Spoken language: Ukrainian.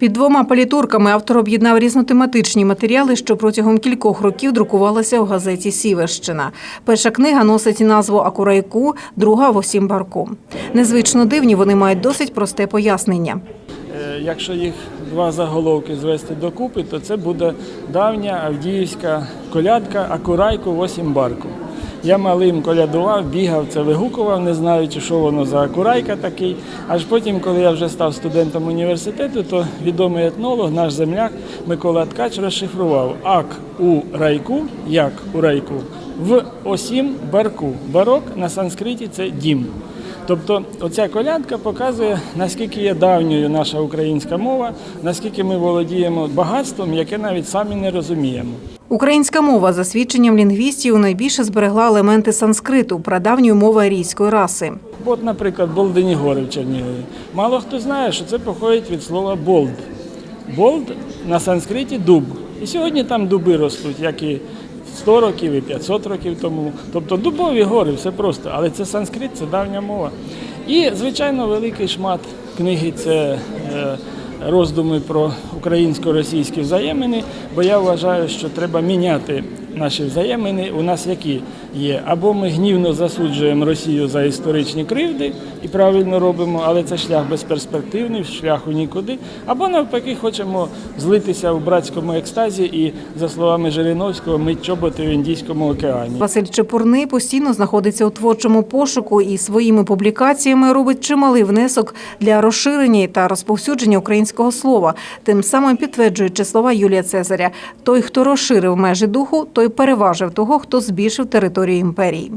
Під двома палітурками автор об'єднав різнотематичні матеріали, що протягом кількох років друкувалися у газеті Сіверщина. Перша книга носить назву Акурайку, друга Восім барку. Незвично дивні вони мають досить просте пояснення. Е, Якщо їх два заголовки звести докупи, то це буде давня авдіївська колядка Акурайку восім барку. Я малим колядував, бігав, це вигукував, не знаючи, що воно за акурайка такий. Аж потім, коли я вже став студентом університету, то відомий етнолог, наш земляк Микола Ткач розшифрував ак у райку, як у райку, в осім барку. Барок на санскриті це дім. Тобто оця колядка показує, наскільки є давньою наша українська мова, наскільки ми володіємо багатством, яке навіть самі не розуміємо. Українська мова, за свідченням лінгвістів, найбільше зберегла елементи санскриту, прадавньої мови арійської раси. От, наприклад, Болдені гори в Чернігові. Мало хто знає, що це походить від слова болд. Болд на санскриті дуб. І сьогодні там дуби ростуть, як і 100 років, і 500 років тому. Тобто дубові гори, все просто. Але це санскрит, це давня мова. І, звичайно, великий шмат книги це е, роздуми про українсько-російські взаємини, бо я вважаю, що треба міняти наші взаємини. У нас які є. Або ми гнівно засуджуємо Росію за історичні кривди і правильно робимо, але це шлях безперспективний, шлях у нікуди. Або навпаки, хочемо злитися в братському екстазі і, за словами Жириновського, мить чоботи в Індійському океані. Василь Чепурний постійно знаходиться у творчому пошуку і своїми публікаціями робить чималий внесок для розширення та розповсюдження українського слова, тим самим підтверджуючи слова Юлія Цезаря: той, хто розширив межі духу, той переважив того, хто збільшив територію імперії.